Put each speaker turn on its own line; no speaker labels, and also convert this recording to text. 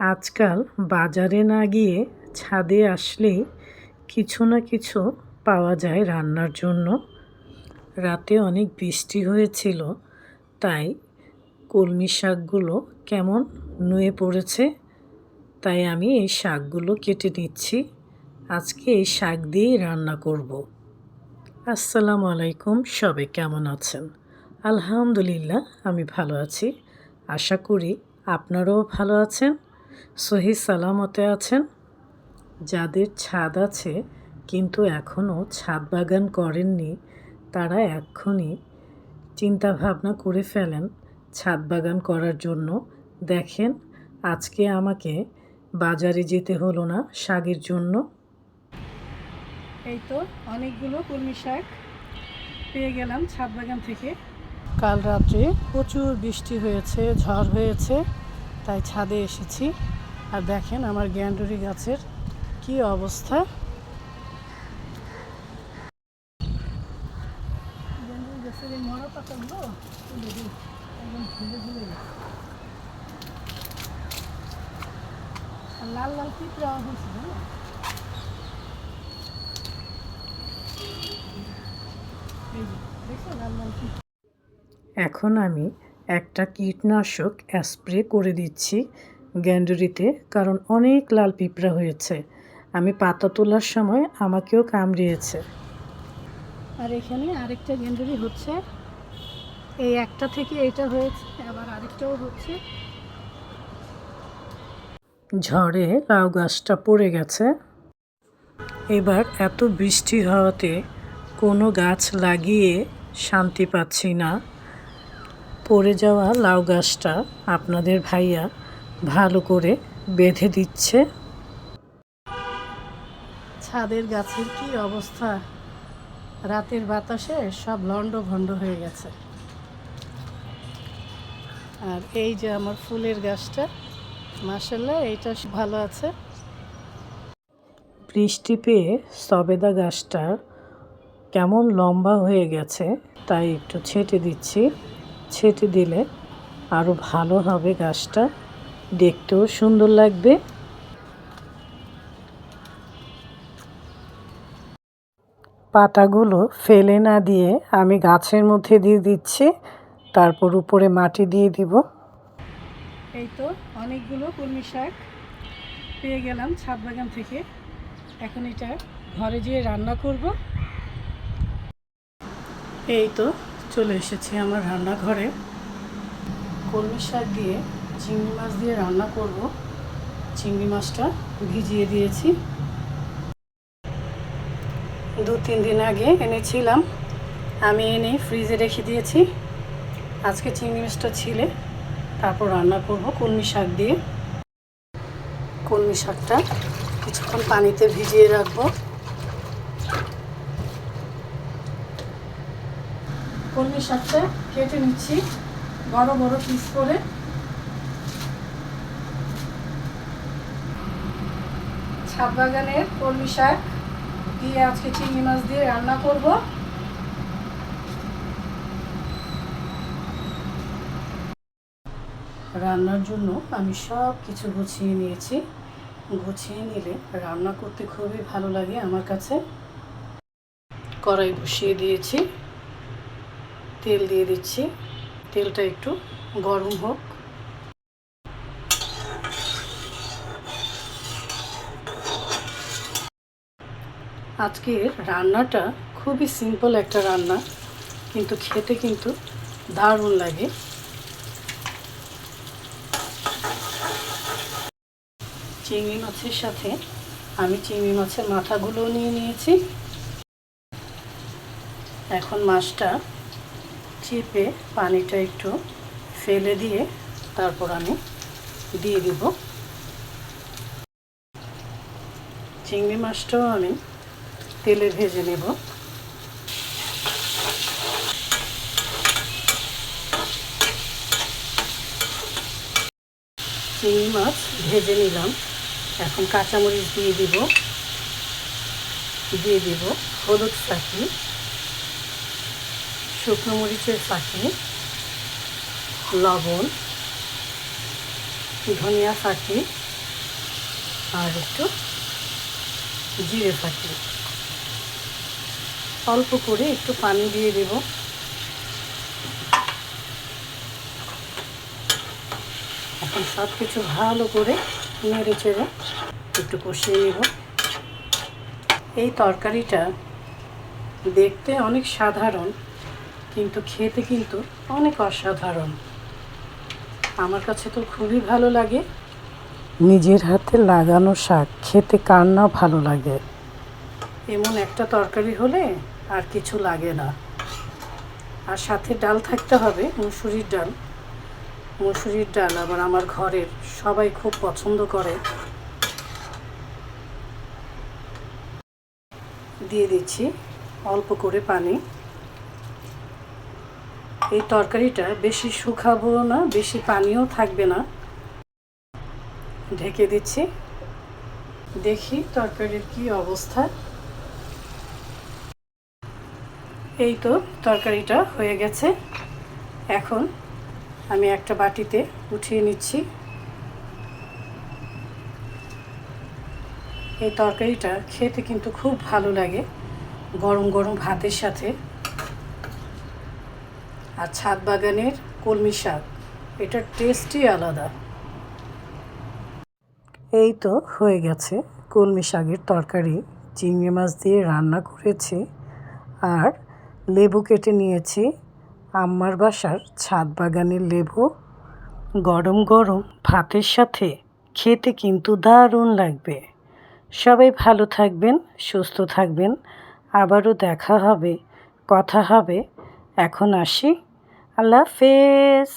আজকাল বাজারে না গিয়ে ছাদে আসলেই কিছু না কিছু পাওয়া যায় রান্নার জন্য। রাতে অনেক বৃষ্টি হয়েছিল, তাই কলমি শাকগুলো কেমন নুয়ে পড়েছে? তাই আমি এই শাকগুলো কেটে নিচ্ছি। আজকে এই শাক দিয়েই রান্না করব। আসসালামু আলাইকুম সবে কেমন আছেন? আলহামদুলিল্লাহ, আমি ভালো আছি। আশা করি আপনারাও ভালো আছেন। সহি সালামতে আছেন? যাদের ছাদ আছে, কিন্তু এখনও ছাদ বাগান করেননি, তারা এক্ষুনি চিন্তা ভাবনা করে ফেলেন ছাদ বাগান করার জন্য। দেখেন, আজকে আমাকে বাজারে যেতে হলো না শাকের জন্য।
এই তো, অনেকগুলো কলমি শাক পেয়ে গেলাম ছাদ বাগান থেকে।
কাল রাত্রে প্রচুর বৃষ্টি হয়েছে, ঝড় হয়েছে। তাই ছাদে এসেছি। আর দেখেন আমার গ্যান্ডুরি গাছের কি অবস্থা।
পিঁপড়া লাল লাল
এখন আমি একটা কীটনাশক স্প্রে করে দিচ্ছি গ্যান্ডুরিতে কারণ অনেক লাল পিঁপড়া হয়েছে। আমি পাতা তোলার সময় আমাকেও কামড়িয়েছে।
আর এখানে আরেকটা গেন্ডুরি হচ্ছে। এই একটা থেকে এটা হয়েছে আবার আরেকটাও হচ্ছে।
ঝড়ে লাউ গাছটা পড়ে গেছে। এবার এত বৃষ্টি হওয়াতে কোনো গাছ লাগিয়ে শান্তি পাচ্ছি না। পড়ে যাওয়া লাউ গাছটা আপনাদের ভাইয়া ভালো করে বেঁধে দিচ্ছে।
ছাদের গাছের কি অবস্থা? রাতের বাতাসে সব লন্ড ভন্ড হয়ে গেছে। আর এই যে আমার ফুলের গাছটা মাসাল্লাহ এইটা ভালো আছে।
বৃষ্টি পেয়ে সবেদা গাছটা কেমন লম্বা হয়ে গেছে, তাই একটু ছেটে দিচ্ছি। ছেটে দিলে আরও ভালো হবে গাছটা। দেখতেও সুন্দর লাগবে। পাতাগুলো ফেলে না দিয়ে আমি গাছের মধ্যে দিয়ে দিচ্ছি, তারপর উপরে মাটি দিয়ে দিব।
এই তো অনেকগুলো কলমি শাক পেয়ে গেলাম ছাদ বাগান থেকে। এখন এটা ঘরে যেয়ে রান্না করব।
এই তো চলে এসেছি আমার রান্নাঘরে। কলমি শাক দিয়ে চিংড়ি মাছ দিয়ে রান্না করব। চিংড়ি মাছটা ভিজিয়ে দিয়েছি। দু তিন দিন আগে এনেছিলাম। আমি এনে ফ্রিজে রেখে দিয়েছি। আজকে চিংড়ি মাছটা ছিলে, তারপর রান্না করব কলমি শাক দিয়ে। কলমি শাকটা কিছুক্ষণ পানিতে ভিজিয়ে রাখব।
কলমি শাকটা কেটে নিচ্ছি। বড় বড় পিস করে। ছাদ বাগানের কলমি শাক দিয়ে আজকে চিংড়ি মাছ দিয়ে রান্না করব।
রান্নার জন্য আমি সব কিছু গুছিয়ে নিয়েছি। গুছিয়ে নিলে রান্না করতে খুবই ভালো লাগে আমার কাছে। কড়াই বসিয়ে দিয়েছি। তেল দিয়ে দিচ্ছি। তেলটা একটু গরম হোক। আজকের রান্নাটা খুবই সিম্পল একটা রান্না, কিন্তু খেতে কিন্তু দারুণ লাগে। চিংড়ি মাছের সাথে আমি চিংড়ি মাছের মাথাগুলো নিয়ে নিয়েছি। এখন মাছটা চেপে পানিটা একটু ফেলে দিয়ে তারপর আমি দিয়ে দিব। চিংড়ি মাছটাও আমি তেলে ভেজে নেব। চিংড়ি মাছ ভেজে নিলাম। এখন কাঁচামরিচ দিয়ে দিব। দিয়ে দিব হলুদ ফাঁকি শুকনো মরিচের ফাঁকি লবণ, ধনিয়া ফাঁকি আর একটু জিরে ফাঁকি অল্প করে একটু পানি দিয়ে দেব। এখন সব কিছু ভালো করে নেড়ে চেড়ে একটু কষিয়ে নেব। এই তরকারিটা দেখতে অনেক সাধারণ। কিন্তু খেতে কিন্তু অনেক অসাধারণ। আমার কাছে তো খুবই ভালো লাগে।
নিজের হাতে লাগানো শাক খেতে কার না ভালো লাগে?
এমন একটা তরকারি হলে আর কিছু লাগে না। আর সাথে ডাল থাকতে হবে, মুসুরির ডাল। মুসুরির ডাল আবার আমার ঘরের সবাই খুব পছন্দ করে। দিয়ে দিচ্ছি অল্প করে পানি। এই তরকারিটা বেশি শুকাবো না, বেশি পানিও থাকবে না। ঢেকে দিচ্ছি। দেখি তরকারির কি অবস্থা। এই তো তরকারিটা হয়ে গেছে। এখন আমি একটা বাটিতে উঠিয়ে নিচ্ছি। এই তরকারিটা খেতে কিন্তু খুব ভালো লাগে, গরম গরম ভাতের সাথে। আর ছাদ বাগানের কলমি শাক এটার টেস্টই আলাদা।
এই তো হয়ে গেছে কলমি শাকের তরকারি। চিংড়ি মাছ দিয়ে রান্না করেছি আর লেবু কেটে নিয়েছি। আম্মার বাসার ছাদ বাগানের লেবু গরম গরম ভাতের সাথে খেতে কিন্তু দারুণ লাগবে। সবাই ভালো থাকবেন, সুস্থ থাকবেন। আবারও দেখা হবে, কথা হবে। এখন আসি আল্লাহ হাফেজ